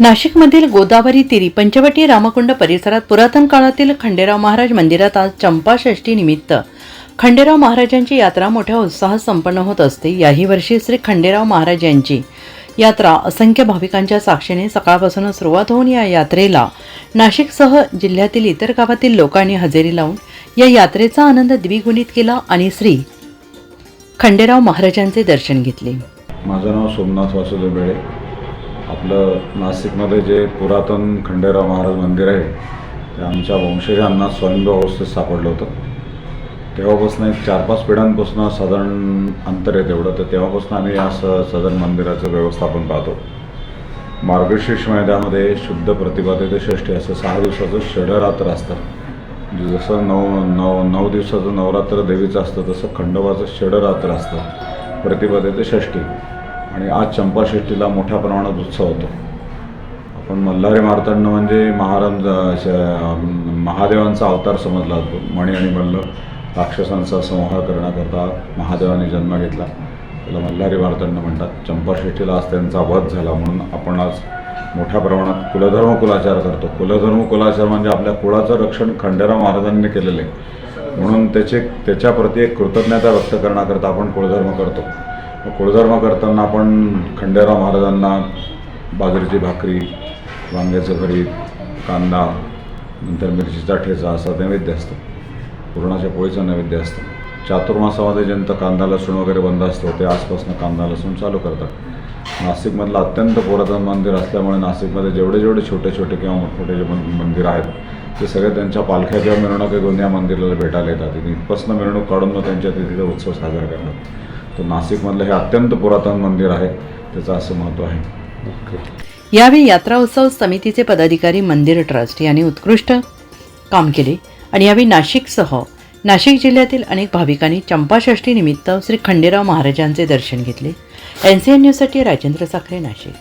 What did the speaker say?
नाशिकमधील गोदावरी तिरी पंचवटी रामकुंड परिसरात पुरातन काळातील खंडेराव महाराज मंदिरात आज चंपाषष्ठी निमित्त. खंडेराव महाराजांची यात्रा मोठ्या उत्साहात संपन्न होत असते. याही वर्षी श्री खंडेराव महाराज यांची यात्रा असंख्य भाविकांच्या साक्षीने सकाळपासून सुरुवात होऊन या यात्रेला नाशिकसह जिल्ह्यातील इतर गावातील लोकांनी हजेरी लावून या यात्रेचा आनंद द्विगुणित केला आणि श्री खंडेराव महाराजांचे दर्शन घेतले. माझं नाव सोमनाथ वासुदेव बेळे. आपलं नाशिकमध्ये जे पुरातन खंडेराव महाराज मंदिर आहे ते आमच्या वंशजांना स्वयंभू अवस्थेत सापडलं होतं. तेव्हापासून एक चार पाच पिढ्यांपासून साधारण अंतर आहे तेवढं तर तेव्हापासून आम्ही या स सदन मंदिराचं व्यवस्थापन पाहतो. मार्गशीर्ष महिन्यामध्ये शुद्ध प्रतिभाते षष्ठी असं सहा दिवसाचं षडरात्र असतं. जसं नऊ नऊ नऊ दिवसाचं नवरात्र देवीचं असतं तसं खंडोबाचं षडरात्र असतं प्रतिपदेते षष्ठी. आणि आज चंपाषष्टीला मोठ्या प्रमाणात उत्सव होतो. आपण मल्हारी मार्तंड म्हणजे महाराज श- महादेवांचा अवतार समजला जातो. मणी आणि मल्ल राक्षसांचा संहार करण्याकरता महादेवाने जन्म घेतला. त्याला मल्हारी मार्तंड म्हणतात. चंपाषष्टीला आज त्यांचा वध झाला म्हणून आपण आज मोठ्या प्रमाणात कुलधर्म कुलाचार करतो. कुलधर्म कुलाचार म्हणजे आपल्या कुळाचं रक्षण खंडेराव महाराजांनी केलेलं आहे. म्हणून त्याचे त्याच्याप्रती एक कृतज्ञता व्यक्त करण्याकरता आपण कुळधर्म करतो. कुळधर्म करताना आपण खंडेराव महाराजांना बाजरीची भाकरी वांग्याचं भरीत कांदा नंतर मिरचीचा ठेचा असा नैवेद्य असतो. पुरणाच्या पोळीचं नैवेद्य असतं. चातुर्मासामध्ये ज्यांचं कांदा लसूण वगैरे बंद असतो ते आजपासून कांदा लसूण चालू करतात. नाशिकमधलं अत्यंत पुरातन मंदिर असल्यामुळे नाशिकमध्ये जेवढे जेवढे छोटे छोटे किंवा मोठमोठे जे मंदिर आहेत ते सगळे त्यांच्या पालख्या किंवा मिरवणुका घेऊन या मंदिराला भेटायला येतात. आणि इथपासून मिरवणूक काढून मग त्यांच्या तिथे उत्सव साजरा करतात. तर नाशिकमधलं हे अत्यंत पुरातन मंदिर आहे त्याचं असं महत्त्व आहे. यावेळी यात्रा उत्सव समितीचे पदाधिकारी मंदिर ट्रस्ट यांनी उत्कृष्ट काम केले आणि यावेळी नाशिकसह नाशिक जिल्ह्यातील अनेक भाविकांनी चंपाषष्ठी निमित्त श्री खंडेराव महाराजांचे दर्शन घेतले. एन सी एन न्यूजसाठी राजेंद्र साखरे नाशिक.